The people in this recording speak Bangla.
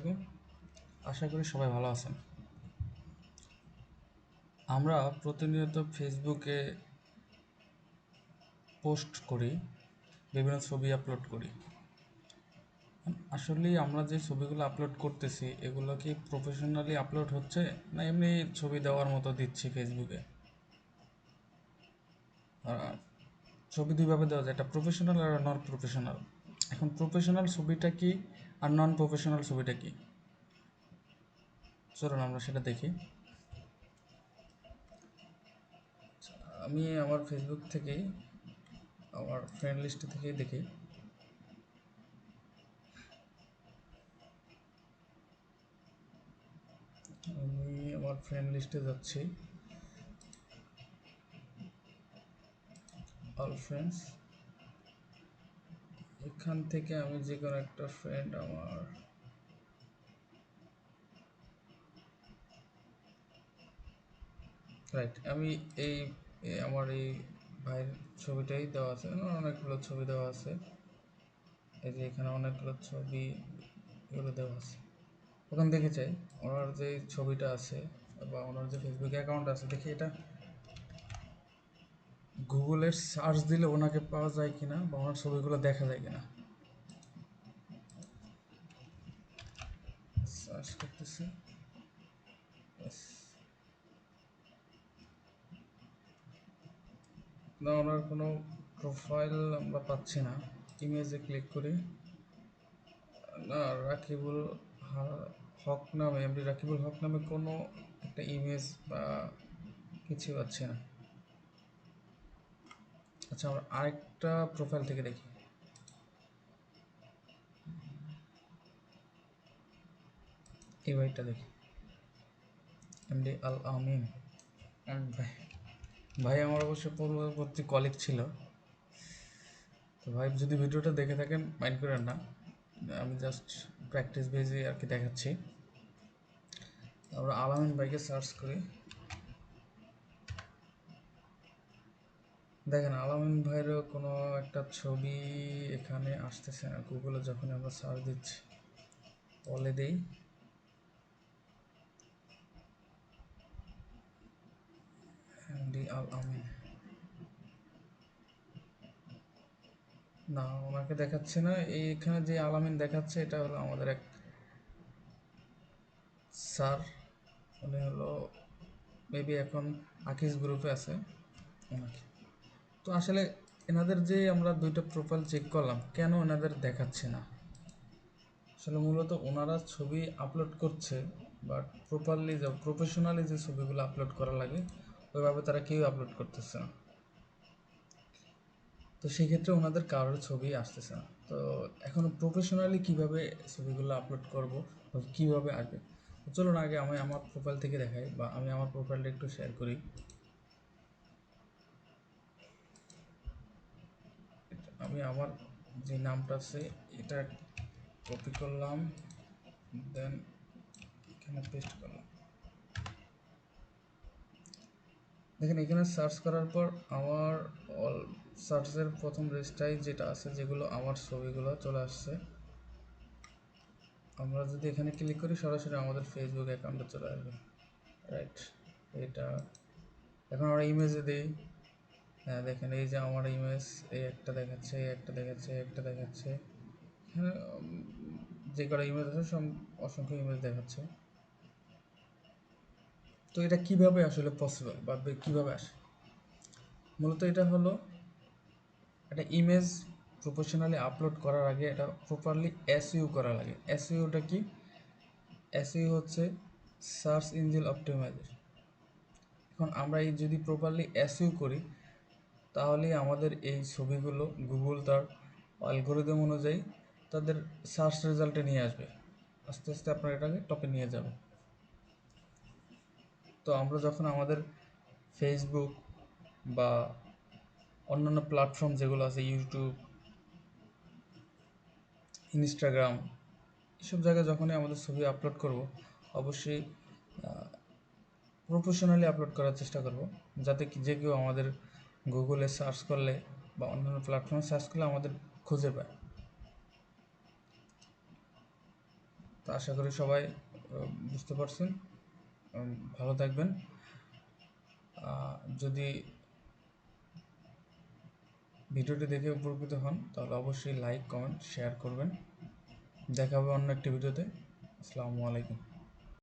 আলাইকুম আশা করি সবাই ভালো আছেন। আমরা প্রতিনিয়ত ফেসবুকে পোস্ট করি, বিভিন্ন ছবি আপলোড করি। আসলে আমরা যে ছবিগুলো আপলোড করতেছি, এগুলো কি প্রফেশনালি আপলোড হচ্ছে না এমনি ছবি দেওয়ার মতো দিচ্ছি ফেসবুকে? ছবি দুইভাবে দেওয়া যায় একটা প্রফেশনাল আর নন প্রফেশনাল এখন প্রফেশনাল ছবিটা কি আর নন প্রফেশনাল ছবিটা কি? চলুন আমরা সেটা দেখি। আমি আমার ফেসবুক থেকেই, আমার ফ্রেন্ড লিস্ট থেকেই দেখি। আমি আমার ফ্রেন্ড লিস্টে যাচ্ছি। অল ফ্রেন্ডস এখান থেকে আমি যে কোনো একটা ফ্রেন্ড আমার রাইট আমি এই আমার এই ভাইয়ের ছবিটাই দেওয়া আছে অনেকগুলো ছবি দেওয়া আছে। এই যে এখানে অনেকগুলো ছবি এগুলো দেওয়া আছে। ওখান থেকে চাই, ওনার যে ছবিটা আছে বা ওনার যে ফেসবুক অ্যাকাউন্ট আছে, দেখি এটা গুগলের সার্চ দিলে ওনাকে পাওয়া যায় কিনা বা ওনার ছবিগুলো দেখা যায় কিনা? সার্চ করতেছি। না, ওনার কোনো প্রোফাইল আমরা পাচ্ছি না। ইমেজে ক্লিক করি। না, রাকিবুল হক নামে এমডি রাকিবুল হক নামে কোনো একটা ইমেজ বা কিছু পাচ্ছি না। আচ্ছা আমরা আরেকটা প্রোফাইল থেকে দেখি। এই ভাইটা দেখি। এমডি আল আমিন ভাই ভাই আমার অবশ্য পূর্ববর্তী কলিগ ছিল। তো ভাই, যদি ভিডিওটা দেখে থাকেন মাইন্ড করেন না। আমি জাস্ট প্র্যাকটিস বেজে আর কি দেখাচ্ছি। আমরা আলামিন ভাইকে সার্চ করি। দেখেন আলামিন ভাইয়েরও কোনো একটা ছবি এখানে আসতেছে না গুগলে যখন আমরা সার্চ দিচ্ছি, বলে দেই। না, ওনাকে দেখাচ্ছে না এই এখানে যে আলামিন দেখাচ্ছে, এটা হলো আমাদের এক স্যার উনি হলো মেবি এখন আকিস গ্রুপে আছে, ওনাকে। তো আসলে এনাদের যে আমরা দুইটা প্রোফাইল চেক করলাম, কেন এনাদের দেখাচ্ছে না? আসলে মূলত ওনারা ছবি আপলোড করছে বাট প্রপারলি যে প্রফেশনালি যে ছবিগুলো আপলোড করা লাগে, ওইভাবে তারা কেউ আপলোড করতেছে না। তো সেক্ষেত্রে ওনাদের কারোর ছবি আসতেছে না। তো এখন প্রফেশনালি কীভাবে ছবিগুলো আপলোড করব কীভাবে আসবে? চলুন আগে আমি আমার প্রোফাইল থেকে দেখাই বা আমি আমার প্রোফাইলটা একটু শেয়ার করি। আমি আমার যে নামটা আছে, এটা কপি করলাম দেন এখানে পেস্ট করলাম। দেখেন, এখানে সার্চ করার পর আমার অল সার্চের প্রথম রেজিস্টাই যেটা আছে, যেগুলো আমার ছবিগুলো চলে আসছে, আমরা যদি এখানে ক্লিক করি, সরাসরি আমাদের ফেসবুক অ্যাকাউন্টে চলে আসবে। রাইট এটা, এখন আমরা ইমেজে দিই। হ্যাঁ দেখেন, এই যে আমার ইমেজ, এই একটা দেখাচ্ছে, এই একটা দেখাচ্ছে, এই একটা দেখাচ্ছে। এখানে যে কটা ইমেজ আছে, সব অসংখ্য ইমেজ দেখাচ্ছে। তো এটা কীভাবে আসলে পসিবল বা কীভাবে আসে? মূলত এটা হলো একটা ইমেজ প্রফেশনালি আপলোড করার আগে এটা প্রপারলি এসইউ করা লাগে। এসইউটা কি? এসইউ হচ্ছে সার্চ ইঞ্জিন অপটিমাইজার এখন আমরা এই যদি প্রপারলি এসইউ করি তাহলে আমাদের এই ছবিগুলো গুগল তার অ্যালগোরিদম অনুযায়ী তাদের সার্চ রেজাল্টে নিয়ে আসবে। আস্তে আস্তে আপনার এটাকে টপে নিয়ে যাবে তো আমরা যখন আমাদের ফেসবুক বা অন্যান্য প্ল্যাটফর্ম যেগুলো আছে ইউটিউব ইনস্টাগ্রাম এসব জায়গায় যখনই আমাদের ছবি আপলোড করব, অবশ্যই প্রফেশনালি আপলোড করার চেষ্টা করব। যাতে যে কেউ আমাদের গুগলে সার্চ করলে বা অন্যান্য প্ল্যাটফর্মে সার্চ করলে আমাদের খুঁজে পায়। তো আশা করি সবাই বুঝতে পারছেন। ভালো থাকবেন। যদি ভিডিওটি দেখে উপকৃত হন, তাহলে অবশ্যই লাইক কমেন্ট শেয়ার করবেন। দেখা হবে অন্য একটি ভিডিওতে। আসসালামু আলাইকুম।